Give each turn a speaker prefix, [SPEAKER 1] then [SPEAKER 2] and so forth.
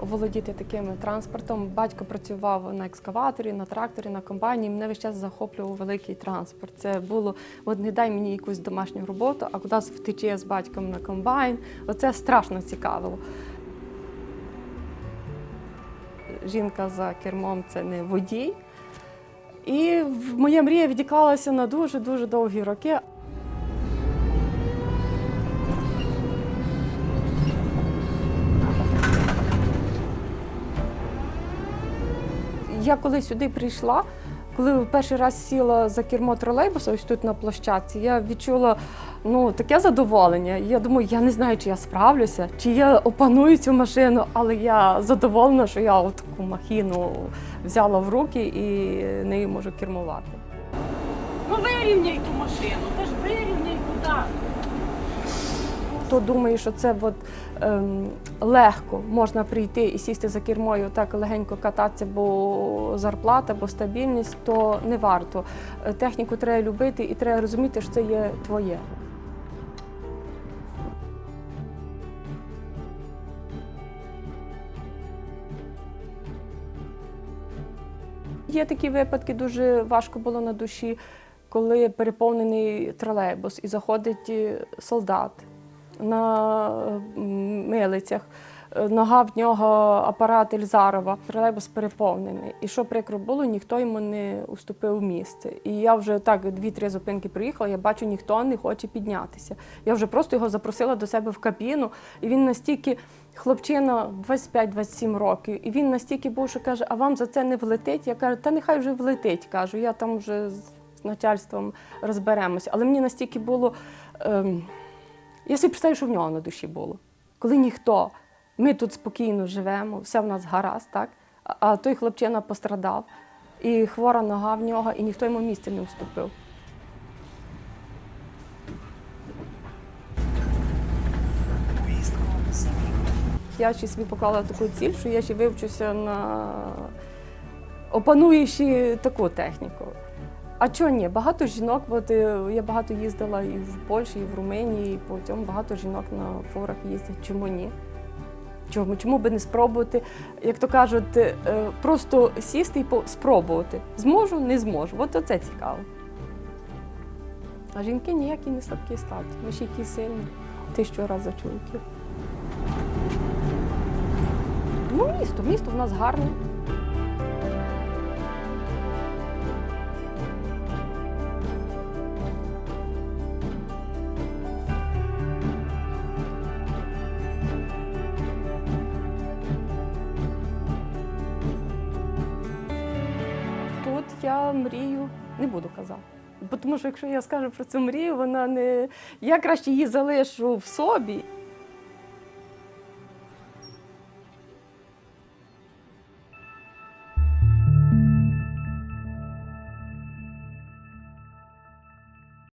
[SPEAKER 1] володіти таким транспортом. Батько працював на екскаваторі, на тракторі, на комбайні. Мене весь час захоплював великий транспорт. Це було от не дай мені якусь домашню роботу, а кудись втече з батьком на комбайн. Оце страшно цікавило. Жінка за кермом це не водій. І моя мрія відіклалася на дуже дуже довгі роки. Я коли сюди прийшла, коли перший раз сіла за кермо тролейбуса, ось тут на площадці, я відчула ну, таке задоволення. Я думаю, я не знаю, чи я справлюся, чи я опаную цю машину, але я задоволена, що я таку махіну взяла в руки і нею можу кермувати.
[SPEAKER 2] Ну вирівняй ту машину, та ж вирівняй куди.
[SPEAKER 1] Хто думає, що це от, ем, легко можна прийти і сісти за кермо і так легенько кататися, бо зарплата, бо стабільність, то не варто. Е, Техніку треба любити і треба розуміти, що це є твоє. Є такі випадки, дуже важко було на душі, коли переповнений тролейбус і заходить е, солдат на е, милицях. Е, Нога в нього апарат Ельзарова, тролейбус переповнений. І що прикро було, ніхто йому не уступив місце. І я вже так дві-три зупинки приїхала, я бачу, ніхто не хоче піднятися. Я вже просто його запросила до себе в кабіну, і він настільки хлопчина 25-27 років, і він настільки був, що каже: а вам за це не влетить? Я кажу, та нехай вже влетить. кажу, я там вже з начальством розберемося. Але мені настільки було. Ем, я собі представляю, що в нього на душі було. Коли ніхто, ми тут спокійно живемо, все в нас гаразд, так? А- той хлопчина пострадав, і хвора нога в нього, і ніхто йому місця не уступив. Я ще собі поклала таку ціль, що я ще вивчуся на опануючи таку техніку. А чого ні? Багато жінок, от я багато їздила і в Польщі, і в Румунії, і по цьому багато жінок на фурах їздять. Чому ні? Чому, чому би не спробувати, як то кажуть, е, просто сісти і спробувати. Зможу, не зможу. От оце цікаво. А жінки ніякі не слабкі статі. Ми ще які сильні. Тисячу разів за чоловіків. Ну, місто, місто в нас гарне. Я мрію не буду казати. Бо Тому що якщо я скажу про цю мрію, вона не. Я краще її залишу в собі